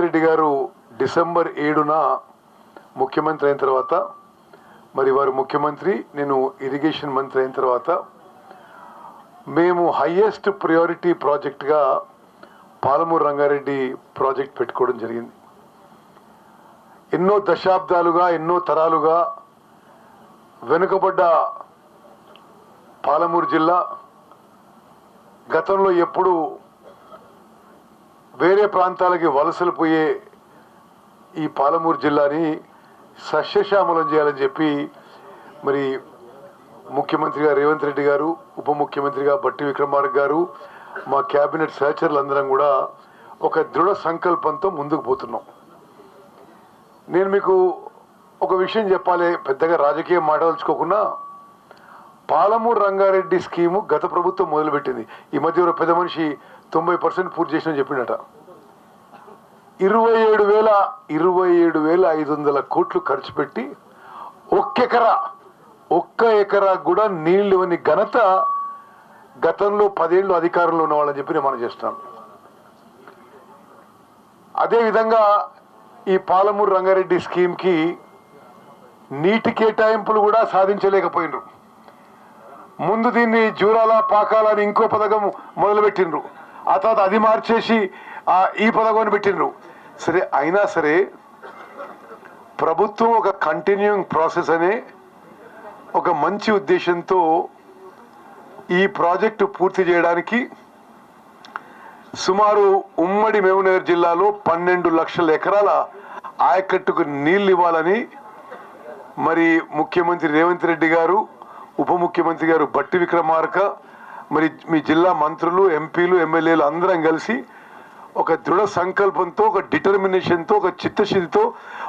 రెడ్డి గారు డిసెంబర్ ఏడున ముఖ్యమంత్రి అయిన తర్వాత మరి వారు ముఖ్యమంత్రి నేను ఇరిగేషన్ మంత్రి అయిన తర్వాత మేము హయ్యెస్ట్ ప్రయారిటీ ప్రాజెక్ట్గా పాలమూరు రంగారెడ్డి ప్రాజెక్ట్ పెట్టుకోవడం జరిగింది. ఎన్నో దశాబ్దాలుగా ఎన్నో తరాలుగా వెనుకబడ్డ పాలమూరు జిల్లా గతంలో ఎప్పుడు వేరే ప్రాంతాలకి వలసలు పోయే ఈ పాలమూరు జిల్లాని సస్యశ్యామలం చేయాలని చెప్పి మరి ముఖ్యమంత్రిగా రేవంత్ రెడ్డి గారు ఉప ముఖ్యమంత్రిగా బట్టి విక్రమార్క గారు మా క్యాబినెట్ సహచరులందరం కూడా ఒక దృఢ సంకల్పంతో ముందుకు పోతున్నాం. నేను మీకు ఒక విషయం చెప్పాలి పెద్దగా రాజకీయం మాట్లాడుకోకుండా పాలమూరు రంగారెడ్డి స్కీము గత ప్రభుత్వం మొదలుపెట్టింది. ఈ మధ్య పెద్ద మనిషి తొంభై పర్సెంట్ పూర్తి చేసిన చెప్పిండట. ఇరవై ఏడు వేల ఇరవై ఏడు వేల ఐదు వందల కోట్లు ఖర్చు పెట్టి ఒక్కెకరా ఒక్క ఎకరా కూడా నీళ్ళు ఇవ్వని ఘనత గతంలో పదేళ్ళు అధికారంలో ఉన్న వాళ్ళని చెప్పి నేను మనం చేస్తాను అదేవిధంగా ఈ పాలమూరు రంగారెడ్డి స్కీమ్కి నీటి కేటాయింపులు కూడా సాధించలేకపోయినరు. ముందు దీన్ని జూరాల పాకాల అని ఇంకో పథకం మొదలుపెట్టిండ్రు ఆ తర్వాత అది మార్చేసి ఆ ఈ పథకాన్ని పెట్టిండ్రు. సరే అయినా సరే ప్రభుత్వం ఒక కంటిన్యూయింగ్ ప్రాసెస్ అనే ఒక మంచి ఉద్దేశంతో ఈ ప్రాజెక్టు పూర్తి చేయడానికి సుమారు ఉమ్మడి మహబూబ్నగర్ జిల్లాలో పన్నెండు లక్షల ఎకరాల ఆయకట్టుకు నీళ్ళు ఇవ్వాలని మరి ముఖ్యమంత్రి రేవంత్ రెడ్డి గారు ఉప ముఖ్యమంత్రి గారు బట్టి విక్రమార్క మరి మీ జిల్లా మంత్రులు ఎంపీలు ఎమ్మెల్యేలు అందరం కలిసి ఒక దృఢ సంకల్పంతో ఒక డిటర్మినేషన్తో ఒక చిత్తశుద్ధితో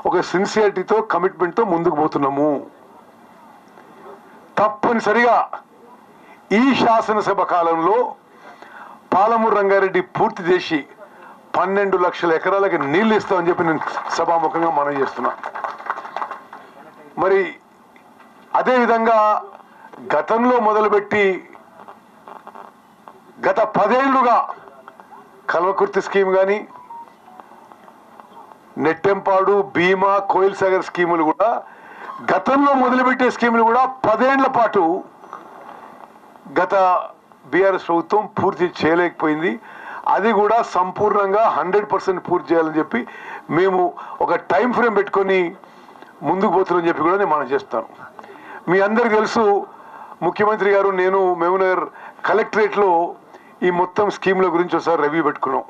ఒక సిన్సియారిటీతో కమిట్మెంట్తో ముందుకు పోతున్నాము. తప్పనిసరిగా ఈ శాసనసభ కాలంలో పాలమూరు రంగారెడ్డి పూర్తి చేసి పన్నెండు లక్షల ఎకరాలకి నీళ్ళు ఇస్తామని చెప్పి నేను సభాముఖంగా మనం చేస్తున్నా. మరి అదేవిధంగా గతంలో మొదలుపెట్టి గత పదేళ్ళుగా కల్వకుర్తి స్కీమ్ కానీ నెట్టెంపాడు భీమా కోయిల్ సాగర్ స్కీములు కూడా గతంలో మొదలుపెట్టే స్కీములు కూడా పదేళ్ళ పాటు గత బీఆర్ఎస్ ప్రభుత్వం పూర్తి చేయలేకపోయింది. అది కూడా సంపూర్ణంగా హండ్రెడ్ పర్సెంట్ పూర్తి చేయాలని చెప్పి మేము ఒక టైం ఫ్రేమ్ పెట్టుకొని ముందుకు పోతున్నామని చెప్పి కూడా నేను మనం చేస్తాను మీ అందరికి తెలుసు ముఖ్యమంత్రి గారు నేను మెమునగర్ కలెక్టరేట్లో ఈ మొత్తం స్కీమ్ల గురించి ఒకసారి రివ్యూ పెట్టుకున్నాం.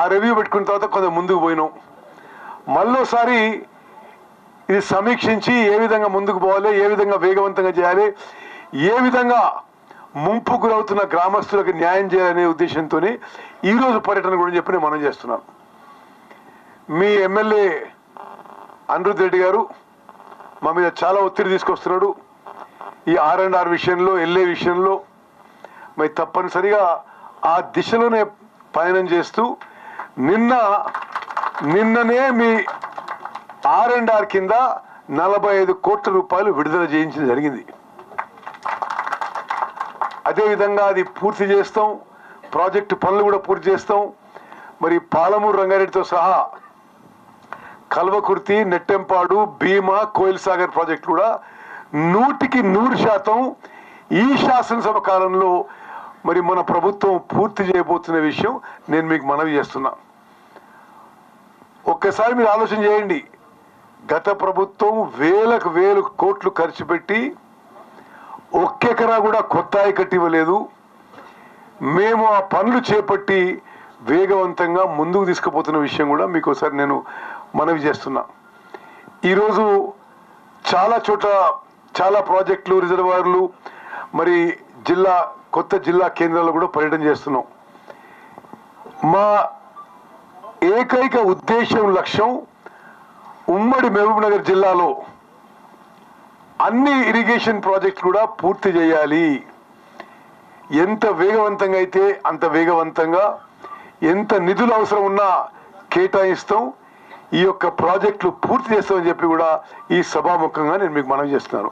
ఆ రివ్యూ పెట్టుకున్న తర్వాత కొంత ముందుకు పోయినాం. మళ్ళోసారి ఇది సమీక్షించి ఏ విధంగా ముందుకు పోవాలి ఏ విధంగా వేగవంతంగా చేయాలి ఏ విధంగా ముంపు గురవుతున్న గ్రామస్తులకు న్యాయం చేయాలనే ఉద్దేశంతో ఈరోజు పర్యటన గురించి చెప్పి నేను మనం చేస్తున్నాం. మీ ఎమ్మెల్యే అనిరుద్ రెడ్డి గారు మా మీద చాలా ఒత్తిడి తీసుకొస్తున్నాడు. ఈ ఆర్ అండ్ ఆర్ విషయంలో ఎల్ఏ విషయంలో మరి తప్పనిసరిగా ఆ దిశలోనే పయనం చేస్తూ నిన్న నిన్ననే మీ ఆర్ అండ్ ఆర్ కింద నలభై ఐదు కోట్ల రూపాయలు విడుదల చేయించడం జరిగింది. అదేవిధంగా అది పూర్తి చేస్తాం ప్రాజెక్టు పనులు కూడా పూర్తి చేస్తాం. మరి పాలమూరు రంగారెడ్డితో సహా కల్వకుర్తి నెట్టెంపాడు భీమా కోయిల్ సాగర్ ప్రాజెక్టు కూడా నూటికి నూరు శాతం ఈ శాసనసభ కాలంలో మరి మన ప్రభుత్వం పూర్తి చేయబోతున్న విషయం నేను మీకు మనవి చేస్తున్నా. ఒక్కసారి మీరు ఆలోచన చేయండి. గత ప్రభుత్వం వేలకు వేలు కోట్లు ఖర్చు పెట్టి ఒక్కెకరా కూడా కొత్త ఆయకట్టు ఇవ్వలేదు మేము ఆ పనులు చేపట్టి వేగవంతంగా ముందుకు తీసుకుపోతున్న విషయం కూడా మీకు ఒకసారి నేను మనవి చేస్తున్నా. ఈరోజు చాలా చోట్ల చాలా ప్రాజెక్టులు రిజర్వాయర్లు మరి జిల్లా కొత్త జిల్లా కేంద్రాల్లో కూడా పర్యటన చేస్తున్నాం. మా ఏకైక ఉద్దేశం లక్ష్యం ఉమ్మడి మహబూబ్నగర్ జిల్లాలో అన్ని ఇరిగేషన్ ప్రాజెక్టులు కూడా పూర్తి చేయాలి. ఎంత వేగవంతంగా అయితే అంత వేగవంతంగా ఎంత నిధులు అవసరం ఉన్నా కేటాయిస్తాం. ఈ యొక్క ప్రాజెక్టులు పూర్తి చేస్తామని చెప్పి కూడా ఈ సభాముఖంగా నేను మీకు మనవి చేస్తున్నాను.